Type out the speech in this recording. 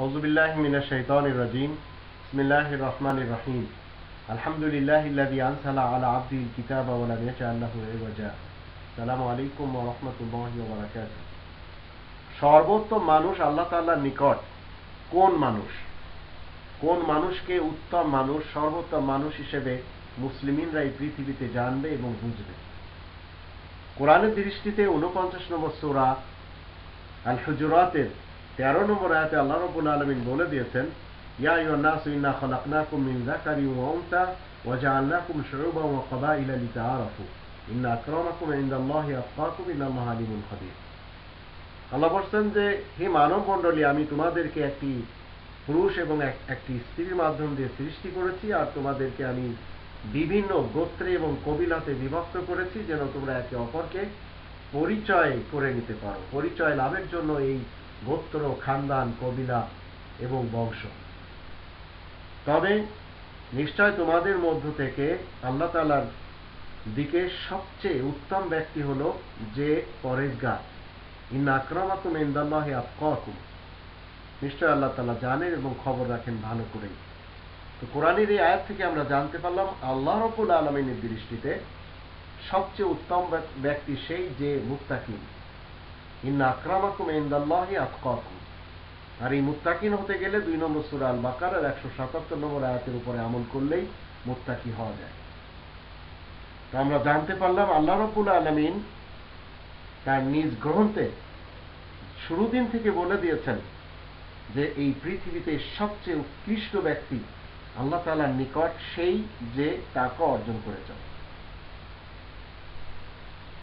أعوذ بالله من الشيطان الرجيم بسم الله الرحمن الرحيم الحمد لله الذي أنزل على عبده الكتاب ولم يجعل له عوجا السلام عليكم ورحمة الله وبركاته সর্বোত্তম মানুষ আল্লাহ তাআলার নিকট কোন মানুষ কোন মানুষকে উত্তম মানুষ সর্বোত্তম মানুষ হিসেবে মুসলিমিনরা এই পৃথিবীতে জানবে এবং বুঝবে কোরআনের দৃষ্টিতে উনপঞ্চাশ নম্বর সোরা আল হুজুরাতের তেরো নম্বর আয়াতে আল্লাহ রব্বুল আলমিন বলে দিয়েছেন আল্লাহ বলছেন যে, হে মানব মণ্ডলী আমি তোমাদেরকে একটি পুরুষ এবং একটি স্ত্রীর মাধ্যম দিয়ে সৃষ্টি করেছি, আর তোমাদেরকে আমি বিভিন্ন গোত্রে এবং কবিলাতে বিভক্ত করেছি, যেন তোমরা একে অপরকে পরিচয় করে নিতে পারো। পরিচয় লাভের জন্য এই গোত্র, খানদান, কবিলা এবং বংশ। তবে নিশ্চয় তোমাদের মধ্য থেকে আল্লাহ তালার দিকে সবচেয়ে উত্তম ব্যক্তি হলো যে পরেজগার। ইন্না আক্রমাকুম ইন্দাল্লাহি আতকাকুম। নিশ্চয় আল্লাহ তালা জানেন এবং খবর রাখেন ভালো করেই। তো কোরআনের এই আয়াত থেকে আমরা জানতে পারলাম, আল্লাহ রবুল আলমিনের দৃষ্টিতে সবচেয়ে উত্তম ব্যক্তি সেই যে মুত্তাকিন ইন্দাল্লাহি আতকাকুম। আর এই মুত্তাকিন হতে গেলে দুই নম্বর সুরা আল একশো সাতাত্তর নম্বর আয়াতের উপরে আমল করলেই মুত্তাকি হওয়া যায়। তো আমরা জানতে পারলাম আল্লাহ আলমিন তার নিজ গ্রন্থে শুরু দিন থেকে বলে দিয়েছেন যে এই পৃথিবীতে সবচেয়ে উৎকৃষ্ট ব্যক্তি আল্লাহ তালার নিকট সেই যে তাকে অর্জন করেছেন।